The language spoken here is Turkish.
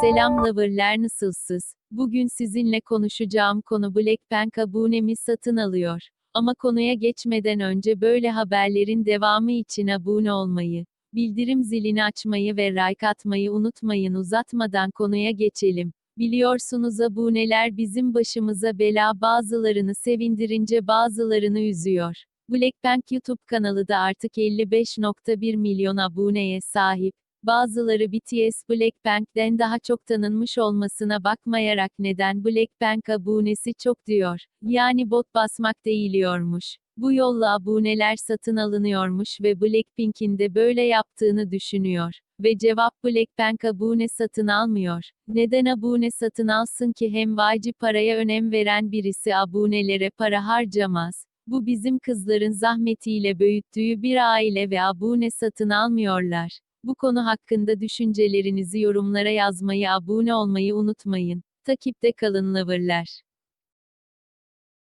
Selam loverler nasılsınız? Bugün sizinle konuşacağım konu Blackpink abonemi satın alıyor. Ama konuya geçmeden önce böyle haberlerin devamı için abone olmayı, bildirim zilini açmayı ve like atmayı unutmayın uzatmadan konuya geçelim. Biliyorsunuz aboneler bizim başımıza bela bazılarını sevindirince bazılarını üzüyor. Blackpink YouTube kanalı da artık 55.1 milyon aboneye sahip. Bazıları BTS Blackpink'ten daha çok tanınmış olmasına bakmayarak neden Blackpink abonesi çok diyor. Yani bot basmak değiliyormuş. Bu yolla aboneler satın alınıyormuş ve Blackpink'in de böyle yaptığını düşünüyor. Ve cevap Blackpink abone satın almıyor. Neden abone satın alsın ki hem vacip paraya önem veren birisi abonelere para harcamaz. Bu bizim kızların zahmetiyle büyüttüğü bir aile ve abone satın almıyorlar. Bu konu hakkında düşüncelerinizi yorumlara yazmayı, abone olmayı unutmayın. Takipte kalın loverlar.